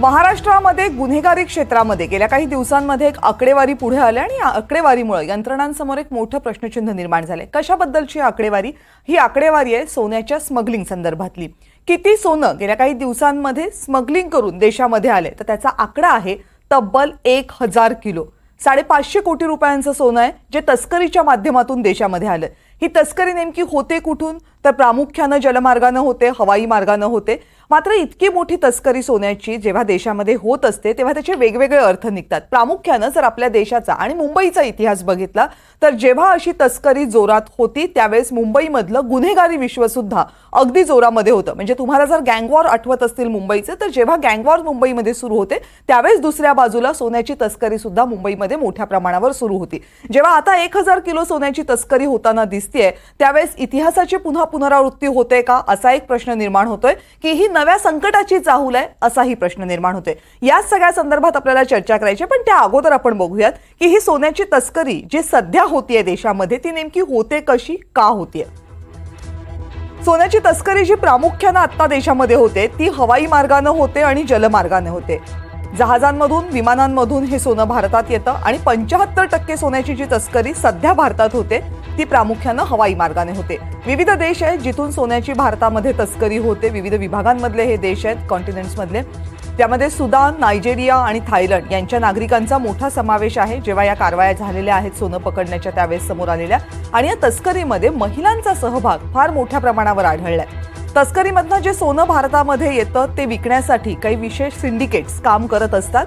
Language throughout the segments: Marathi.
महाराष्ट्रामध्ये गुन्हेगारी क्षेत्रामध्ये गेल्या काही दिवसांमध्ये एक आकडेवारी पुढे आली आणि या आकडेवारीमुळे यंत्रणांसमोर एक मोठं प्रश्नचिन्ह निर्माण झालंय कशाबद्दलची आकडेवारी? ही आकडेवारी आहे सोन्याच्या स्मगलिंग संदर्भातली. किती सोनं गेल्या काही दिवसांमध्ये स्मगलिंग करून देशामध्ये आले? तर त्याचा आकडा आहे तब्बल एक हजार किलो. साडेपाचशे कोटी रुपयांचं सोनं आहे जे तस्करीच्या माध्यमातून देशामध्ये आलं. ही तस्करी नेमकी होते कुठून? तर प्रामुख्यानं जलमार्गानं होते हवाई मार्गानं होते. मात्र इतकी मोठी तस्करी सोन्याची जेव्हा देशामध्ये होत असते तेव्हा त्याचे वेगवेगळे अर्थ निघतात. प्रामुख्यानं जर आपल्या देशाचा आणि मुंबईचा इतिहास बघितला तर जेव्हा अशी तस्करी जोरात होती त्यावेळेस मुंबईमधलं गुन्हेगारी विश्वसुद्धा अगदी जोरामध्ये होतं. म्हणजे तुम्हाला जर गँगवॉर आठवत असतील मुंबईचे तर जेव्हा गँगवॉर मुंबईमध्ये सुरू होते त्यावेळेस दुसऱ्या बाजूला सोन्याची तस्करी सुद्धा मुंबईमध्ये मोठ्या प्रमाणावर सुरू होती. जेव्हा आता एक हजार किलो सोन्याची तस्करी होताना दिसतेय त्यावेळेस इतिहासाची पुन्हा पुनरावृत्ती होते का? असा एक प्रश्न निर्माण होतोय की ही नव्या संकटाची चाहूल आहे असाही प्रश्न निर्माण होतोय. याच सगळ्या संदर्भात आपल्याला चर्चा करायची आहे. पण त्या अगोदर आपण बघूयात की ही सोन्याची तस्करी जी सध्या होतीये देशामध्ये ती नेमकी होते कशी का होतीये? सोन्याची तस्करी जी प्रामुख्यानं आत्ता देशामध्ये होते ती हवाई मार्गानं होते आणि जलमार्गाने होते. जहाजांमधून विमानांमधून हे सोनं भारतात येतं आणि पंच्याहत्तर टक्के सोन्याची जी तस्करी सध्या भारतात होते ती प्रामुख्यानं हवाई मार्गाने होते. विविध देश आहेत जिथून सोन्याची भारतामध्ये तस्करी होते. विविध विभागांमधले हे देश आहेत कॉन्टिनेंट्समधले त्यामध्ये सुदान नायजेरिया आणि थायलंड यांच्या नागरिकांचा मोठा समावेश आहे. जेव्हा या कारवाया झालेल्या आहेत सोनं पकडण्याच्या त्यावेळेस समोर आलेल्या. आणि या तस्करीमध्ये महिलांचा सहभाग फार मोठ्या प्रमाणावर आढळलाय. तस्करीमधनं जे सोनं भारतामध्ये येतं ते विकण्यासाठी काही विशेष सिंडिकेट्स काम करत असतात.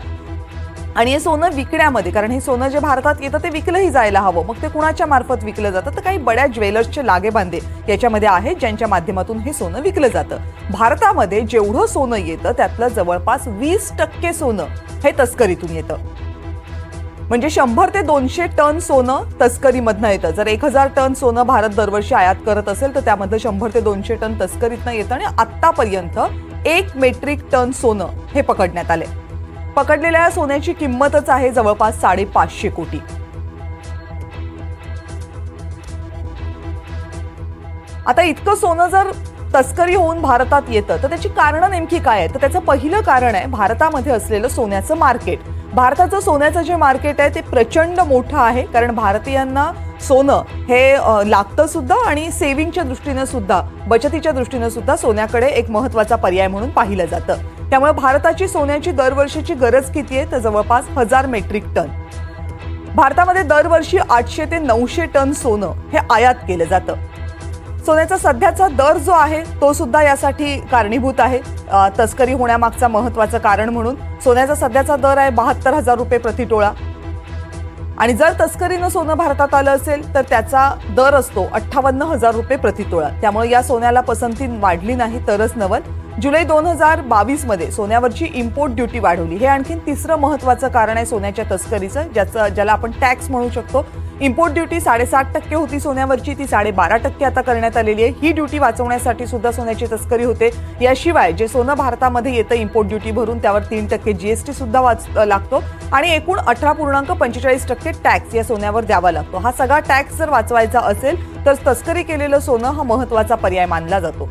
आणि हे सोनं विकण्यामध्ये कारण हे सोनं जे भारतात येतं ते विकलंही जायला हवं. मग ते कुणाच्या मार्फत विकलं जातं? तर काही बड्या ज्वेलर्सचे लागेबांधे याच्यामध्ये आहेत ज्यांच्या माध्यमातून हे सोनं विकलं जातं. भारतामध्ये जेवढं सोनं येतं त्यातलं जवळपास वीस टक्के सोनं हे तस्करीतून येतं. म्हणजे शंभर ते दोनशे टन सोनं तस्करीमधनं येतं. जर एक हजार टन सोनं भारत दरवर्षी आयात करत असेल तर त्यामध्ये शंभर ते दोनशे टन तस्करीतनं येतं आणि आत्तापर्यंत एक मेट्रिक टन सोनं हे पकडण्यात आले. पकडलेल्या या सोन्याची किंमतच आहे जवळपास साडेपाचशे कोटी. आता इतकं सोनं जर तस्करी होऊन भारतात येतं. तर त्याची कारणं नेमकी काय आहेत? तर त्याचं पहिलं कारण आहे भारतामध्ये असलेलं सोन्याचं मार्केट. भारताचं सोन्याचं जे मार्केट आहे ते प्रचंड मोठं आहे. कारण भारतीयांना सोनं हे लागतं सुद्धा आणि सेव्हिंगच्या दृष्टीनं सुद्धा बचतीच्या दृष्टीनं सुद्धा सोन्याकडे एक महत्त्वाचा पर्याय म्हणून पाहिलं जातं. त्यामुळे भारताची सोन्याची दरवर्षीची गरज किती आहे? तर जवळपास हजार मेट्रिक टन. भारतामध्ये दरवर्षी आठशे ते नऊशे टन सोनं हे आयात केलं जातं. सोन्याचा सध्याचा दर जो आहे तो सुद्धा यासाठी कारणीभूत आहे. तस्करी होण्यामागचा महत्वाचं कारण म्हणून सोन्याचा सध्याचा दर आहे बहात्तर हजार रुपये प्रतिटोळा आणि जर तस्करीनं सोनं भारतात आलं असेल तर त्याचा दर असतो अठ्ठावन्न हजार रुपये प्रतितोळा त्यामुळे या सोन्याला पसंती वाढली नाही तरच नवल. जुलै दोन हजार बावीसमध्ये सोन्यावरची इम्पोर्ट ड्युटी वाढवली. हे आणखीन तिसरं महत्वाचं कारण आहे सोन्याच्या तस्करीचं ज्याचं ज्याला आपण टॅक्स म्हणू शकतो. इम्पोर्ट ड्युटी साडेसात टक्के होती सोन्यावरची ती साडेबारा टक्के आता करण्यात आलेली आहे. ही ड्युटी वाचवण्यासाठी सुद्धा सोन्याची तस्करी होते. याशिवाय जे सोनं भारतामध्ये येतं इम्पोर्ट ड्युटी भरून त्यावर तीन टक्के जीएसटी सुद्धा वाच लागतो. आणि एकूण अठरा पूर्णांक पंचेचाळीस टक्के टॅक्स या सोन्यावर द्यावा लागतो. हा सगळा टॅक्स जर वाचवायचा असेल तर तस्करी केलेलं सोनं हा महत्त्वाचा पर्याय मानला जातो.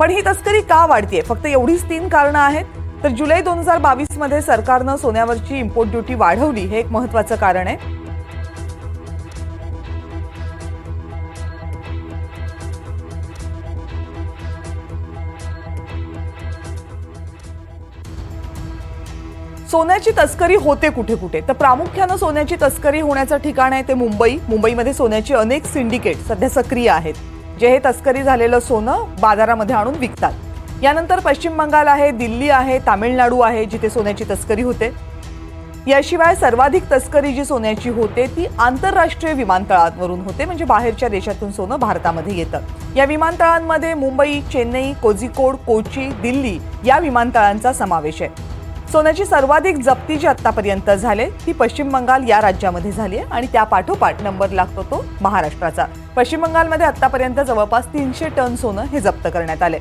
पण ही तस्करी का वाढतीये? फक्त एवढीच तीन कारणं आहेत. तर जुलै दोन हजार बावीसमध्ये सरकारनं सोन्यावरची इम्पोर्ट ड्युटी वाढवली हे एक महत्वाचं कारण आहे. सोन्याची तस्करी होते कुठे कुठे? तर प्रामुख्यानं सोन्याची तस्करी होण्याचं ठिकाण आहे ते मुंबई. मुंबईमध्ये सोन्याची अनेक सिंडिकेट सध्या सक्रिय आहेत. जे हे तस्करी झालेलं सोनं बाजारामध्ये आणून विकतात. यानंतर पश्चिम बंगाल आहे दिल्ली आहे तामिळनाडू आहे जिथे सोन्याची तस्करी होते. याशिवाय सर्वाधिक तस्करी जी सोन्याची होते ती आंतरराष्ट्रीय विमानतळांवरून होते म्हणजे बाहेरच्या देशातून सोनं भारतामध्ये येतं. या विमानतळांमध्ये मुंबई चेन्नई कोझिकोड कोची दिल्ली या विमानतळांचा समावेश आहे. सोन्याची सर्वाधिक जप्ती जी आतापर्यंत झाले ती पश्चिम बंगाल या राज्यामध्ये झाली आहे आणि त्या पाठोपाठ नंबर लागतो तो महाराष्ट्राचा. पश्चिम बंगालमध्ये आतापर्यंत जवळपास तीनशे टन सोनं हे जप्त करण्यात आले.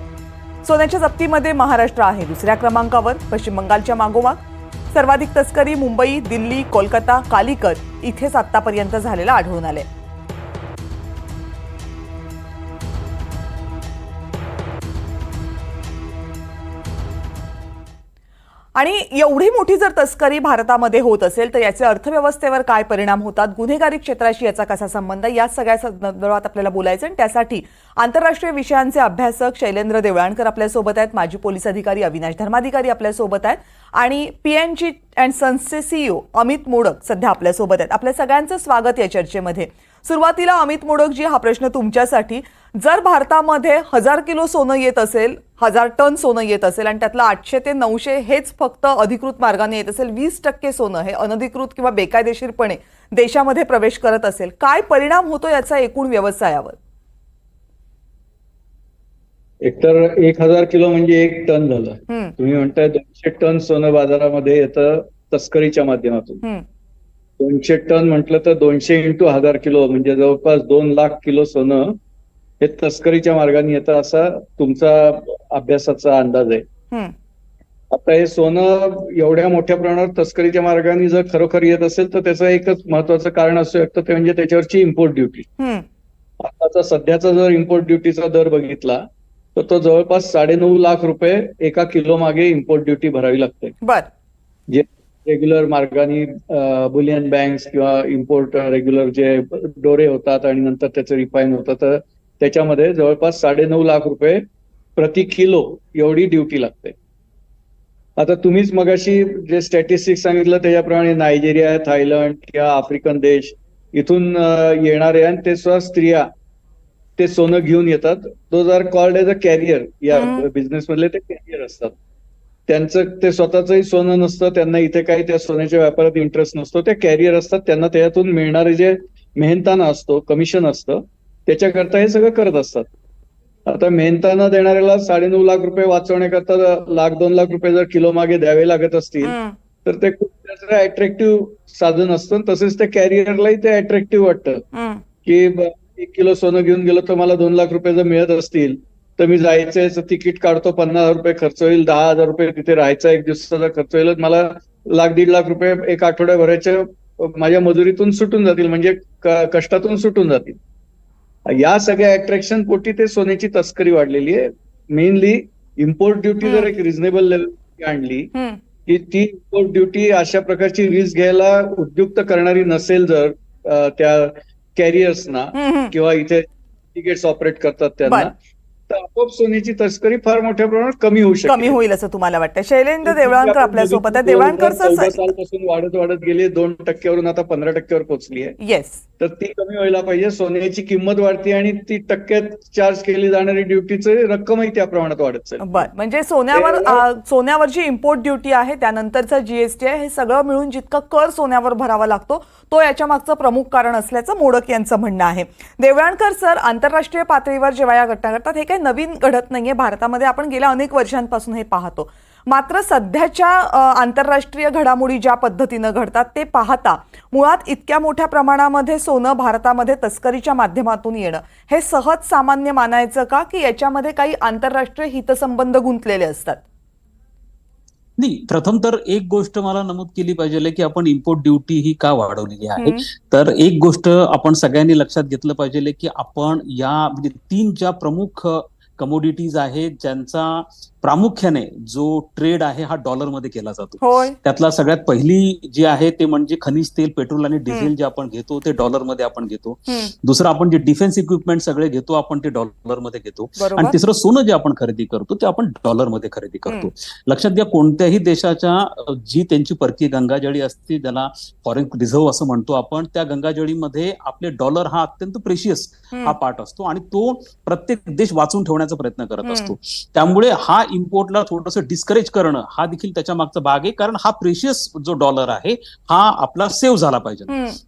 सोन्याच्या जप्तीमध्ये महाराष्ट्र आहे दुसऱ्या क्रमांकावर पश्चिम बंगालच्या मागोमाग. सर्वाधिक तस्करी मुंबई दिल्ली कोलकाता कालिकत इथेच आतापर्यंत झालेलं आढळून आले आणि एवढी मोठी जर तस्करी भारतामध्ये होत असेल तर याचे अर्थव्यवस्थेवर काय परिणाम होतात? गुन्हेगारी क्षेत्राशी याचा कसा संबंध आहे? या सगळ्या संदर्भात आपल्याला बोलायचं आणि त्यासाठी आंतरराष्ट्रीय विषयांचे अभ्यासक शैलेंद्र देवळाणकर आपल्यासोबत आहेत. माजी पोलीस अधिकारी अविनाश धर्माधिकारी आपल्यासोबत आहेत. आणि पी एन जी अँड सन्सचे सीईओ अमित मोडक सध्या आपल्यासोबत आहेत. आपल्या सगळ्यांचं स्वागत या चर्चेमध्ये. सुरुवातीला अमित मोडकजी हा प्रश्न तुमच्यासाठी. जर भारतामध्ये हजार किलो सोनं येत असेल हजार टन सोनं येत असेल आणि त्यातलं आठशे ते नऊशे हेच फक्त अधिकृत मार्गाने येत असेल. वीस टक्के सोनं हे अनधिकृत किंवा बेकायदेशीरपणे देशामध्ये प्रवेश करत असेल. काय परिणाम होतो याचा एकूण व्यवसायावर? एकतर एक हजार किलो म्हणजे एक टन झालं. तुम्ही म्हणताय दोनशे टन सोनं बाजारामध्ये येतं तस्करीच्या माध्यमातून. दोनशे टन म्हटलं तर दोनशे इंटू हजार किलो म्हणजे जवळपास दोन लाख किलो सोनं हे तस्करीच्या मार्गाने येतं असा तुमचा अभ्यासाचा अंदाज आहे. आता हे सोनं एवढ्या मोठ्या प्रमाणावर तस्करीच्या मार्गाने जर खरोखर येत असेल तर त्याचं एकच महत्वाचं कारण असू शकतं ते म्हणजे त्याच्यावरची इम्पोर्ट ड्युटी आताचा सध्याचा जर इम्पोर्ट ड्युटीचा दर बघितला तर तो जवळपास साडेनऊ लाख रुपये एका किलो मागे इम्पोर्ट ड्युटी भरावी लागते. जे रेग्युलर मार्गाने बुलियन बँक्स किंवा इम्पोर्ट रेग्युलर जे डोरे होतात आणि नंतर त्याचं रिफाईन होतं तर त्याच्यामध्ये जवळपास साडेनऊ लाख रुपये प्रति किलो एवढी ड्युटी लागते. आता तुम्हीच मगाशी जे स्टॅटिस्टिक्स सांगितलं त्याच्याप्रमाणे नायजेरिया थायलंड किंवा आफ्रिकन देश इथून येणारे आणि ते सुद्धा स्त्रिया ते सोनं घेऊन येतात. Those are called as a career या. बिझनेस मधले ते कॅरियर असतात. त्यांचं ते स्वतःचंही सोनं नसतं त्यांना इथे काही त्या सोन्याच्या व्यापारात इंटरेस्ट नसतो. ते कॅरियर असतात. त्यांना त्याच्यातून मिळणारे जे मेहनताना असतो कमिशन असतं. त्याच्याकरता हे सगळं करत असतात. आता मेहनताना देणाऱ्याला साडेनऊ लाख रुपये वाचवण्याकरता लाख दोन लाख रुपये जर किलो मागे द्यावे लागत असतील तर ते खूप अट्रॅक्टिव्ह साधन असतं. तसेच त्या कॅरियरलाही ते अट्रॅक्टिव्ह वाटतं. की ब- एक किलो सोनं घेऊन गेलो तर मला दोन लाख रुपये जर मिळत असतील तर मी जायचंय तिकीट काढतो पन्नास हजार रुपये खर्च होईल दहा हजार रुपये तिथे राहायचा एक दिवसाचा खर्च होईल मला लाख दीड लाख रुपये एक आठवड्याभराच्या माझ्या मजुरीतून सुटून जातील म्हणजे कष्टातून सुटून जातील. या सगळ्या अट्रॅक्शन पोटी ते सोन्याची तस्करी वाढलेली आहे. मेनली इम्पोर्ट ड्युटी जर एक रिझनेबल लेवल आणली की ती इम्पोर्ट ड्युटी अशा प्रकारची रिस्क घ्यायला उद्युक्त करणारी नसेल जर त्या कॅरियर्सना. किंवा इथे तिकीट्स ऑपरेट करतात त्यांना आपोआप सोन्याची तस्करी फार मोठ्या प्रमाणात कमी होऊ शकते. कमी होईल असं तुम्हाला वाटतं? शैलेंद्र देवळांकर आपल्यासोबत आहे. देवळांकर सालपासून वाढत वाढत गेली. दोन टक्क्यावरून आता पंधरा टक्क्यावर पोहोचली आहे. येस तर ती कमी व्हायला पाहिजे. सोन्याची किंमत वाढते आणि ती टक्क्यात चार्ज केली जाणारी ड्युटीची रक्कमही त्या प्रमाणात वाढत चालली बर. म्हणजे सोन्यावर सोन्यावर जी इम्पोर्ट ड्युटी आहे त्यानंतरचा जीएसटी आहे हे सगळं मिळून जितका कर सोन्यावर भरावा लागतो तो याच्या मागचं प्रमुख कारण असल्याचं मोडक यांचं म्हणणं आहे. देवळाणकर सर आंतरराष्ट्रीय पातळीवर जेव्हा या घटना घडतात हे काही नवीन घडत नाहीये. भारतामध्ये आपण गेल्या अनेक वर्षांपासून हे पाहतो. मात्र सध्याच्या आंतरराष्ट्रीय घडामोडी ज्या पद्धतीनं घडतात ते पाहता मुळात इतक्या मोठ्या प्रमाणामध्ये सोनं भारतामध्ये तस्करीच्या माध्यमातून येणं हे सहज सामान्य मानायचं का? की याच्यामध्ये काही आंतरराष्ट्रीय हितसंबंध गुंतलेले असतात? नाही प्रथम तर एक गोष्ट मला नमूद केली पाहिजे की आपण इम्पोर्ट ड्युटी ही का वाढवलेली आहे? तर एक गोष्ट आपण सगळ्यांनी लक्षात घेतलं पाहिजे की आपण या म्हणजे तीन ज्या प्रमुख कमोडिटीज आहेत ज्यांचा प्रामुख्याने जो ट्रेड आहे हा डॉलरमध्ये केला जातो. त्यातला सगळ्यात पहिली जी आहे ते म्हणजे खनिज तेल पेट्रोल आणि डिझेल जे आपण घेतो ते डॉलरमध्ये आपण घेतो. दुसरं आपण जे डिफेन्स इक्विपमेंट सगळे घेतो आपण ते डॉलरमध्ये घेतो. आणि तिसरं सोनं जे आपण खरेदी करतो ते आपण डॉलरमध्ये खरेदी करतो. लक्षात घ्या कोणत्याही देशाच्या जी त्यांची परकीय गंगाजळी असते ज्याला फॉरेन रिझर्व्ह असं म्हणतो आपण त्या गंगाजळीमध्ये आपले डॉलर हा अत्यंत प्रेशियस हा पार्ट असतो आणि तो प्रत्येक देश वाचून ठेवण्याचा प्रयत्न करत. असतो. त्यामुळे हा इम्पोर्टला थोडंसं डिस्करेज करणं हा देखील त्याच्या मागचा भाग आहे. कारण हा प्रेशियस जो डॉलर आहे हा आपला सेव्ह झाला पाहिजे.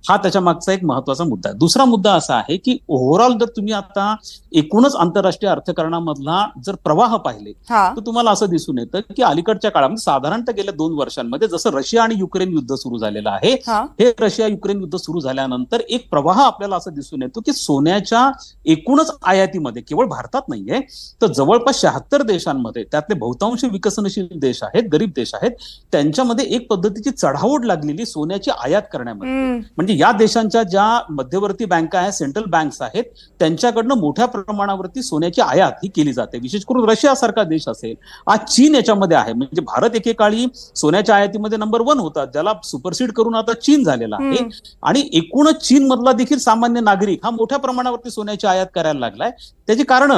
हा त्याच्या मागचा एक महत्त्वाचा मुद्दा आहे. दुसरा मुद्दा असा आहे की ओव्हरऑल जर तुम्ही आता एकूणच आंतरराष्ट्रीय अर्थकारणामधला जर प्रवाह पाहिले तर तुम्हाला असं दिसून येतं की अलीकडच्या काळामध्ये साधारणतः गेल्या दोन वर्षांमध्ये जसं रशिया आणि युक्रेन युद्ध सुरू झालेलं आहे हे रशिया युक्रेन युद्ध सुरू झाल्यानंतर एक प्रवाह आपल्याला असं दिसून येतो की सोन्याच्या एकूणच आयातीमध्ये केवळ भारतात नाहीये तर जवळपास शहात्तर देशांमध्ये त्यातले बहुतांश विकसनशील देश आहेत गरीब देश आहेत त्यांच्यामध्ये एक पद्धतीची चढाओढ लागलेली सोन्याची आयात करण्यामध्ये. म्हणजे या देशांच्या ज्या मध्यवर्ती बँका आहेत सेंट्रल बँक्स आहेत त्यांच्याकडनं मोठ्या प्रमाणावरती सोन्याची आयात ही केली जाते. विशेष करून रशियासारखा देश असेल आज चीन याच्यामध्ये आहे. म्हणजे भारत एकेकाळी सोन्याच्या आयातीमध्ये नंबर वन होता ज्याला सुपरसीड करून आता चीन झालेला आहे. आणि एकूणच चीन मधला देखील सामान्य नागरिक हा मोठ्या प्रमाणावरती सोन्याची आयात करायला लागलाय. त्याची कारण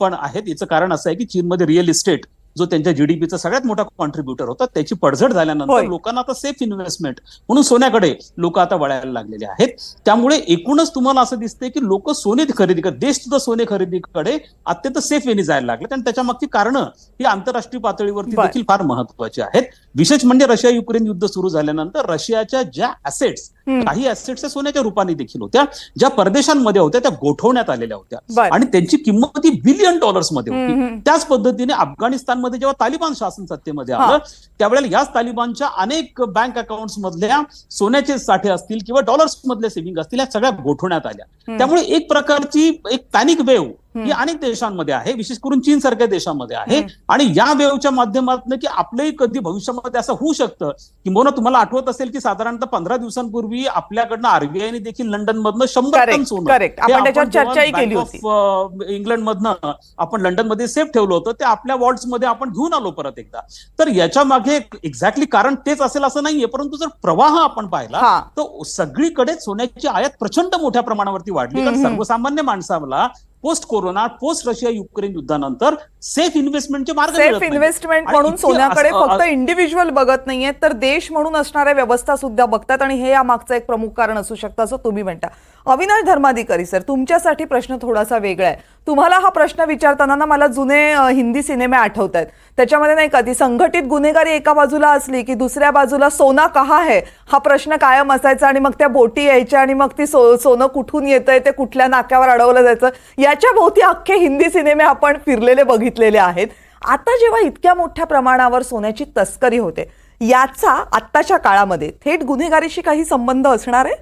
पण आहेत. याचं कारण असं आहे की चीनमध्ये रिअल इस्टेट जो त्यांच्या जीडीपीचा सगळ्यात मोठा कॉन्ट्रीब्युटर होता त्याची पडझड. झाल्यानंतर लोकांना आता सेफ इन्व्हेस्टमेंट म्हणून सोन्याकडे लोक आता वळायला लागलेले आहेत त्यामुळे एकूणच तुम्हाला असं दिसतंय की लोक सोने खरेदी कर देश सुद्धा सोने खरेदीकडे अत्यंत सेफ वेनी जायला लागले आणि त्याच्या मागची कारणं ही आंतरराष्ट्रीय पातळीवरती. देखील फार महत्वाची आहेत विशेष म्हणजे रशिया युक्रेन युद्ध सुरू झाल्यानंतर रशियाच्या ज्या हम्म. काही ऍसेट्स सोन्याच्या रूपाने देखील होत्या ज्या परदेशांमध्ये होत्या त्या गोठवण्यात आलेल्या होत्या. आणि त्यांची किंमत ही बिलियन डॉलर्समध्ये होती. त्याच पद्धतीने अफगाणिस्तानमध्ये जेव्हा तालिबान शासन सत्तेमध्ये. आलं त्यावेळेला याच तालिबानच्या अनेक बँक अकाउंट्स मधल्या सोन्याचे साठे असतील किंवा डॉलर्स मधल्या सेव्हिंग असतील या सगळ्या गोठवण्यात आल्या. त्यामुळे एक प्रकारची एक पॅनिक वेव्ह ही. अनेक देशांमध्ये आहे. विशेष करून चीन सारख्या देशांमध्ये आहे. आणि या वेव्हच्या माध्यमातून की आपलंही कधी भविष्यामध्ये असं होऊ शकतं. किंवा तुम्हाला आठवत असेल की साधारणतः पंधरा दिवसांपूर्वी आपल्याकडनं आरबीआयने देखील लंडन मधनं शंभर टन सोनं हे आपण त्याच्यावर जेव्हा चर्चाही Bank केली of, होती अ, इंग्लंड मधनं आपण लंडनमध्ये सेफ ठेवलं होतं ते आपल्या वॉर्ड्समध्ये आपण घेऊन आलो परत एकदा. तर याच्या मागे एक्झॅक्टली कारण तेच असेल असं नाहीये परंतु जर प्रवाह आपण पाहिला तर सगळीकडे सोन्याची आयात प्रचंड मोठ्या प्रमाणावरती वाढली. कारण. सर्वसामान्य माणसाला post corona post Russia Ukraine युद्धानंतर सेफ इन्व्हेस्टमेंटचे मार्ग सेफ. इन्व्हेस्टमेंट म्हणून सोन्याकडे फक्त इंडिव्हिज्युअल बघत नाहीये तर देश म्हणून असणाऱ्या व्यवस्था सुद्धा बघतात आणि हे या मागचं एक प्रमुख कारण असू शकतं असं तुम्ही म्हणता अविनाश धर्माधिकारी सर तुमच्यासाठी प्रश्न थोडासा वेगळा आहे. तुम्हाला हा प्रश्न विचारताना ना मला जुने हिंदी सिनेमे आठवत आहेत त्याच्यामध्ये नाही का ती संघटित गुन्हेगारी एका बाजूला असली की दुसऱ्या बाजूला सोना कहा है? हा प्रश्न कायम असायचा आणि मग त्या बोटी यायच्या आणि मग ती सो सोनं कुठून येतंय ते कुठल्या नाक्यावर अडवलं जायचं. याच्या भोवती अख्खे हिंदी सिनेमे आपण फिरलेले बघितलेले आहेत. आता जेव्हा इतक्या मोठ्या प्रमाणावर सोन्याची तस्करी होते याचा आत्ताच्या काळामध्ये थेट गुन्हेगारीशी काही संबंध असणार आहे?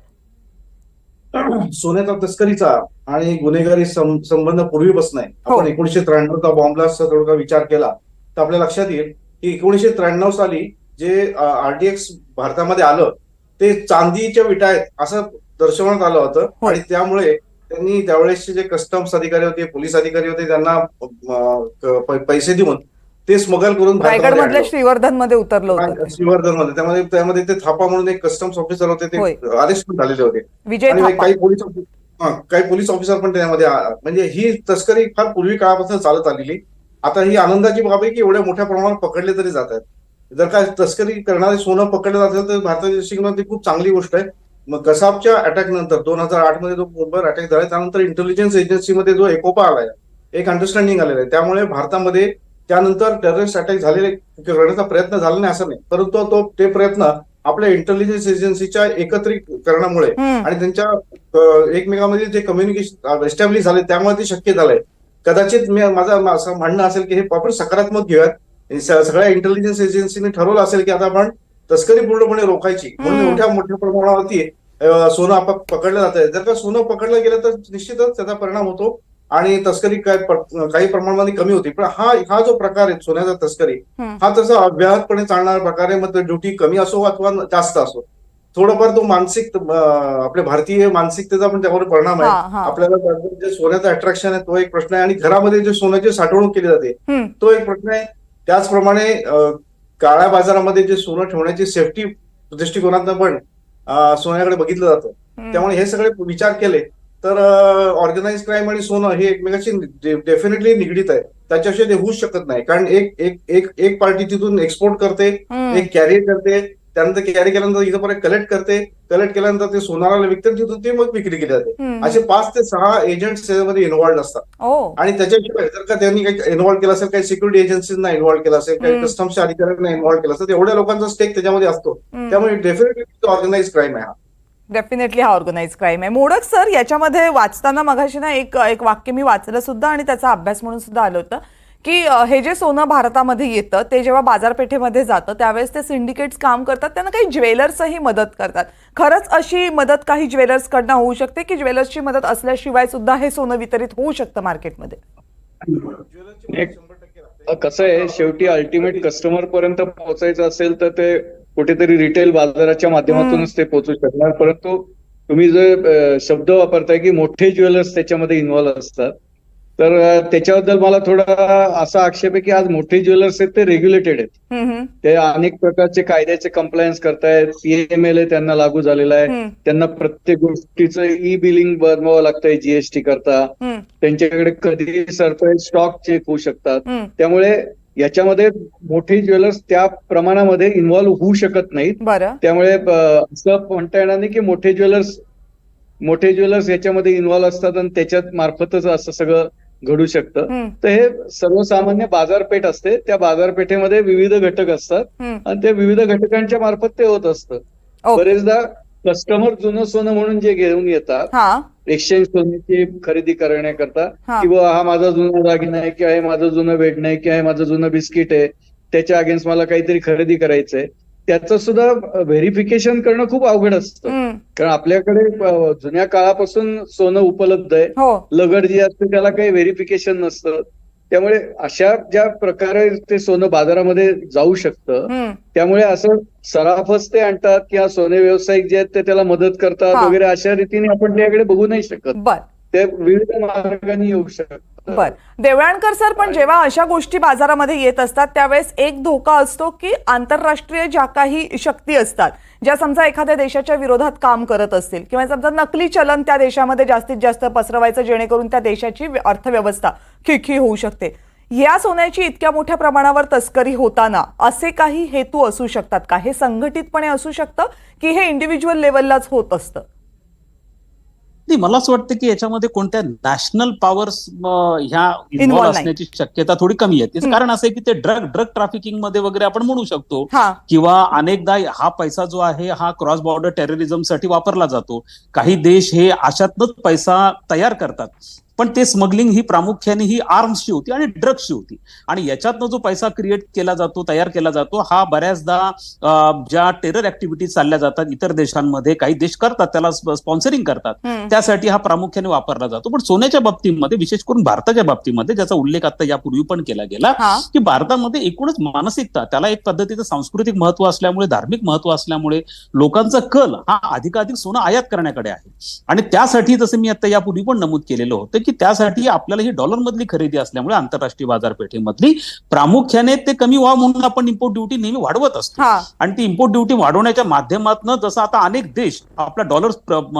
सोन्याचा तस्करीचा आणि गुन्हेगारी संबंध पूर्वीपासून आहे हो. आपण एकोणीशे त्र्याण्णवचा बॉम्ब ब्लास्टचा थोडा विचार केला तर आपल्या लक्षात येईल की एकोणीशे त्र्याण्णव साली जे आरडीएक्स भारतामध्ये आलं ते चांदीच्या विटा आहेत असं दर्शवण्यात आलं होतं होय. आणि त्यामुळे त्यांनी त्यावेळेसचे जे कस्टम्स अधिकारी होते पोलीस अधिकारी होते त्यांना पैसे देऊन ते स्मगल करून रायगड मधल्या. श्रीवर्धनमध्ये उतरलं होतं. श्रीवर्धनमध्ये त्यामध्ये त्यामध्ये ते थापा म्हणून एक कस्टम्स ऑफिसर होते. ते अरेस्ट पण झालेले होते. विजय आणि काही पोलीस हा, काही पोलीस ऑफिसर पण त्यामध्ये म्हणजे ही तस्करी फार पूर्वी काळापासून चालत आलेली. आता ही आनंदाची बाब आहे की एवढ्या मोठ्या प्रमाणात पकडले तरी जात आहेत जर का तस्करी करणारे सोनं पकडलं जात असेल तर भारताच्या दृष्टिकोनात ती खूप चांगली गोष्ट आहे. मग कसाबच्या अटॅक नंतर दोन हजार आठमध्ये जो मुंबईवर अटॅक झाला त्यानंतर इंटेलिजन्स एजन्सीमध्ये जो एकोपा आलाय एक अंडरस्टँडिंग आलेलं आहे. त्यामुळे भारतामध्ये त्यानंतर टेररिस्ट अटॅक झालेले करण्याचा प्रयत्न झाला नाही असं नाही. परंतु तो ते प्रयत्न आपल्या इंटेलिजन्स एजन्सीच्या एकत्रीकरणामुळे. आणि त्यांच्या एकमेकांमध्ये जे कम्युनिकेशन एस्टॅब्लिश झाले त्यामुळे ते शक्य झालंय. कदाचित मी माझं असं म्हणणं असेल की हे आपण सकारात्मक घेऊयात. सगळ्या इंटेलिजन्स एजन्सीने ठरवलं असेल की आता आपण तस्करी पूर्णपणे रोखायची. म्हणून. एवढ्या मोठ्या प्रमाणावरती सोनं पकडलं जात आहे जर का सोनं पकडलं गेलं तर निश्चितच त्याचा परिणाम होतो. आणि तस्करी काय काही प्रमाणामध्ये कमी होती पण हा हा जो प्रकार आहे सोन्याचा तस्करी. हा तसा अव्याहतपणे चालणारा प्रकार आहे मग ड्युटी कमी असो अथवा जास्त असो थोडंफार तो मानसिक आपल्या भारतीय मानसिकतेचा पण त्यावर परिणाम आहे. आपल्याला जे सोन्याचं अट्रॅक्शन आहे तो एक प्रश्न आहे आणि घरामध्ये जे सोन्याची साठवणूक केली जाते. तो एक प्रश्न आहे त्याचप्रमाणे काळ्या बाजारामध्ये जे सोनं ठेवण्याची सेफ्टी दृष्टिकोनातनं पण सोन्याकडे बघितलं जातं. त्यामुळे हे सगळे विचार केले तर ऑर्गनाईज क्राईम आणि सोनं हे एकमेकाशी डेफिनेटली निगडीत आहे त्याच्याशिवाय ते होऊच शकत नाही कारण एक एक एक एक पार्टी तिथून एक्सपोर्ट करते. एक कॅरी करते त्यानंतर कॅरी केल्यानंतर इथं परत कलेक्ट करते कलेक्ट केल्यानंतर ते सोनाराला विकते तिथून ते मग विक्री केली जाते. असे पाच ते सहा एजंट्स त्याच्यामध्ये इन्व्हॉल्ड असतात आणि त्याच्याशिवाय जर का त्यांनी काही इन्व्हॉल्व केलं असेल काही सिक्युरिटी एजन्सीजना इन्व्हॉल्व केलं असेल काही. कस्टम्सच्या अधिकाऱ्यांना इन्व्हॉल्व केलं असेल तर एवढ्या लोकांचा स्टेक त्याच्यामध्ये असतो. त्यामुळे डेफिनेटली ऑर्गनाईज क्राईम आहे हा डेफिनेटली हा ऑर्गनाईज क्राईम आहे. मोडक सर याच्यामध्ये वाचताना मगाशी ना एक एक वाक्य मी वाचलं सुद्धा आणि त्याचा अभ्यास म्हणून सुद्धा आलं होतं की हे जे सोनं भारतामध्ये येतं ते जेव्हा बाजारपेठेमध्ये जातं त्यावेळेस ते सिंडिकेट्स काम करतात त्यांना काही ज्वेलर्सही मदत करतात. खरंच अशी मदत काही ज्वेलर्सकडनं होऊ शकते की ज्वेलर्सची मदत असल्याशिवाय सुद्धा हे सोनं वितरित होऊ शकतं मार्केटमध्ये? कसं आहे शेवटी अल्टिमेट कस्टमर पर्यंत पोहोचायचं असेल तर ते कुठेतरी रिटेल बाजाराच्या माध्यमातूनच ते पोहोचू शकणार. परंतु तुम्ही जे शब्द वापरताय की मोठे ज्वेलर्स त्याच्यामध्ये इन्व्हॉल्व असतात. तर त्याच्याबद्दल मला थोडा असा आक्षेप आहे की आज मोठे ज्वेलर्स आहेत ते रेग्युलेटेड आहेत. ते अनेक प्रकारचे कायद्याचे कंप्लायन्स करतायत. पीएमएल त्यांना लागू झालेला आहे. त्यांना प्रत्येक गोष्टीचं ई बिलिंग बनवावं लागतंय जीएसटी करता. त्यांच्याकडे कधी सरप्राईज स्टॉक चेक होऊ शकतात. त्यामुळे याच्यामध्ये मोठे ज्वेलर्स त्या प्रमाणामध्ये इन्व्हॉल्व्ह होऊ शकत नाहीत. त्यामुळे असं म्हणता येणार नाही की मोठे ज्वेलर्स मोठे ज्वेलर्स याच्यामध्ये इन्व्हॉल्व्ह असतात आणि त्याच्यात मार्फतच असं सगळं घडू शकतं. तर हे सर्वसामान्य बाजारपेठ असते. त्या बाजारपेठेमध्ये विविध घटक असतात. आणि त्या विविध घटकांच्या मार्फत ते होत असतं. बरेचदा कस्टमर जुनं सोनं म्हणून जे घेऊन येतात एक्सचेंज सोन्याची खरेदी करण्याकरता किंवा हा माझा जुना दागिना आहे किंवा हे माझं जुनं वेडणं आहे किंवा हे माझं जुनं बिस्किट आहे त्याच्या अगेन्स्ट मला काहीतरी खरेदी करायचंय. त्याचं सुद्धा व्हेरिफिकेशन करणं खूप अवघड असतं. कारण आपल्याकडे जुन्या काळापासून सोनं उपलब्ध आहे. हो. लगड जी असते त्याला काही व्हेरिफिकेशन नसतं. त्यामुळे अशा ज्या प्रकारे ते सोनं बाजारामध्ये जाऊ शकतं त्यामुळे असं सराफच ते आणतात किंवा सोने व्यावसायिक जे आहेत ते त्याला मदत करतात. वगैरे अशा रीतीने आपण त्याकडे बघू नाही शकत. ते विविध मार्गाने येऊ शकतात बर. देवळाणकर सर पण जेव्हा अशा गोष्टी बाजारामध्ये येत असतात त्यावेळेस एक धोका असतो की आंतरराष्ट्रीय ज्या काही शक्ती असतात ज्या समजा एखाद्या देशाच्या विरोधात काम करत असतील किंवा समजा नकली चलन त्या देशामध्ये जास्तीत जास्त पसरवायचं जेणेकरून त्या देशाची व्य- अर्थव्यवस्था खिळखिळी होऊ शकते. या सोन्याची इतक्या मोठ्या प्रमाणावर तस्करी होताना असे काही हेतू असू शकतात का? हे संघटितपणे असू शकतं की हे इंडिव्हिज्युअल लेवललाच होत असतं? नाही मला असं वाटतं की याच्यामध्ये कोणत्या नॅशनल पॉवर्स ह्या Involve इन्व्हॉल्व नाही. असण्याची शक्यता थोडी कमी आहे. कारण असं आहे की ते ड्रग ड्रग ट्रॅफिकिंगमध्ये वगैरे आपण म्हणू शकतो. किंवा अनेकदा हा पैसा जो आहे हा क्रॉस बॉर्डर टेररिझमसाठी वापरला जातो. काही देश हे अशातनच पैसा तयार करतात. पण ते स्मगलिंग ही प्रामुख्याने ही आर्म्सची होती आणि ड्रग्सची होती. आणि याच्यातनं जो पैसा क्रिएट केला जातो तयार केला जातो हा बऱ्याचदा ज्या टेरर ऍक्टिव्हिटीज चालल्या जातात इतर देशांमध्ये काही देश करतात त्याला स्पॉन्सरिंग करतात. त्यासाठी हा प्रामुख्याने वापरला जातो. पण सोन्याच्या बाबतीमध्ये विशेष करून भारताच्या बाबतीमध्ये ज्याचा उल्लेख आता यापूर्वी पण केला गेला की भारतामध्ये एकूणच मानसिकता त्याला एक पद्धतीचं सांस्कृतिक महत्त्व असल्यामुळे धार्मिक महत्त्व असल्यामुळे लोकांचा कल हा अधिकाधिक सोनं आयात करण्याकडे आहे. आणि त्यासाठी जसं मी आता यापूर्वी पण नमूद केलेलं होतं की त्यासाठी आपल्याला ही डॉलर मधली खरेदी असल्यामुळे आंतरराष्ट्रीय बाजारपेठेमधली प्रामुख्याने ते कमी व्हावं म्हणून आपण इम्पोर्ट ड्युटी नेहमी वाढवत असतो. आणि ती इम्पोर्ट ड्युटी वाढवण्याच्या माध्यमातून जसं आता अनेक देश आपला डॉलर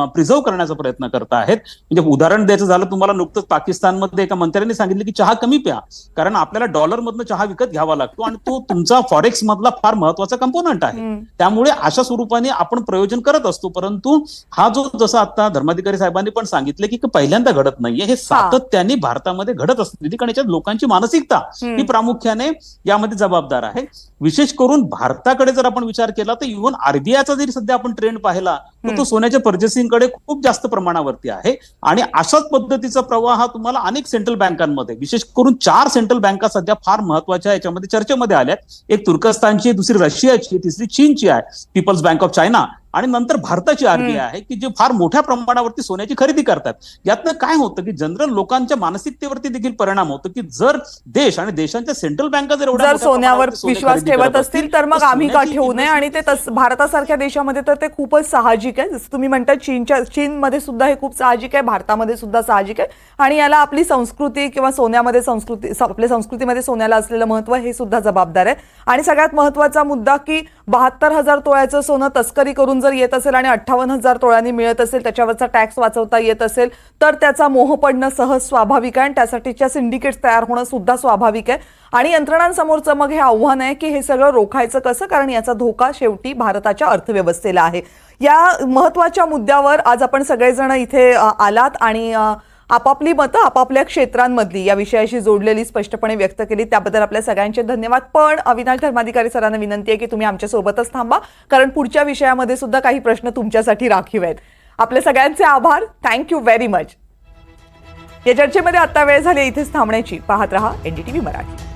प्रिझर्व करण्याचा प्रयत्न करत आहेत. म्हणजे उदाहरण द्यायचं झालं तुम्हाला नुकतंच पाकिस्तानमध्ये एका मंत्र्यांनी सांगितलं की चहा कमी प्या कारण आपल्याला डॉलर मधनं चहा विकत घ्यावा लागतो आणि तो तुमचा फॉरेक्स मधला फार महत्त्वाचा कंपोनंट आहे. त्यामुळे अशा स्वरूपाने आपण प्रयोजन करत असतो परंतु हा जो जसं आता धर्माधिकारी साहेबांनी पण सांगितलं की पहिल्यांदा घडत नाहीये हे सातत्याने भारतामध्ये घडत असते. कारण याच्यात लोकांची मानसिकता ही. प्रामुख्याने यामध्ये जबाबदार आहे. विशेष करून भारताकडे जर आपण विचार केला तर इव्हन आरबीआयचा जरी सध्या आपण ट्रेंड पाहिला तर तो. सोन्याच्या पर्चेसिंगकडे खूप जास्त प्रमाणावरती आहे. आणि अशाच पद्धतीचा प्रवाह हा तुम्हाला अनेक सेंट्रल बँकांमध्ये विशेष करून चार सेंट्रल बँका सध्या फार महत्त्वाच्या याच्यामध्ये चर्चेमध्ये आल्यात. एक तुर्कस्तानची दुसरी रशियाची तिसरी चीनची आहे. पीपल्स बँक ऑफ चायना आणि नंतर भारताची आरबीआय. आहे की जे फार मोठ्या प्रमाणावरती सोन्याची खरेदी करतात. यातनं काय होतं की जनरल लोकांच्या मानसिकतेवरती देखील परिणाम होतो की जर देश आणि देशांच्या सेंट्रल बँका जर एवढ्या सोन्यावर विश्वास ठेवत असतील तर मग आम्ही का ठेवू नये? आणि ते तस भारतासारख्या देशामध्ये तर ते खूपच साहजिक आहे. जसं तुम्ही म्हणता चीनच्या चीनमध्ये सुद्धा हे खूप साहजिक आहे भारतामध्ये सुद्धा साहजिक आहे. आणि याला आपली संस्कृती किंवा सोन्यामध्ये संस्कृती आपल्या संस्कृतीमध्ये सोन्याला असलेलं महत्त्व हे सुद्धा जबाबदार आहे. आणि सगळ्यात महत्त्वाचा मुद्दा की बहात्तर हजार तोळ्याचं सोनं तस्करी करून जर येत असेल आणि अठ्ठावन्न हजार तोळ्यांनी मिळत असेल त्याच्यावरचा टॅक्स वाचवता येत असेल तर त्याचा मोह पडणं सहज स्वाभाविक आहे आणि त्यासाठीच्या सिंडिकेट्स तयार होणं सुद्धा स्वाभाविक आहे. आणि यंत्रणांसमोरचं मग हे आव्हान आहे की हे सगळं रोखायचं कसं? कारण याचा धोका शेवटी भारताच्या अर्थव्यवस्थेला आहे. या महत्त्वाच्या मुद्द्यावर आज आपण सगळेजण इथे आलात आणि आपापली मतं आपापल्या क्षेत्रांमधली या विषयाशी जोडलेली स्पष्टपणे व्यक्त केली. त्याबद्दल आपल्या सगळ्यांचे धन्यवाद. पण अविनाश धर्माधिकारी सरांना विनंती आहे की तुम्ही आमच्यासोबतच थांबा कारण पुढच्या विषयामध्ये सुद्धा काही प्रश्न तुमच्यासाठी राखीव आहेत. आपल्या सगळ्यांचे आभार. थँक्यू व्हेरी मच या चर्चेमध्ये आता वेळ झाली इथेच थांबण्याची. पाहत रहा एनडीटीव्ही मराठी.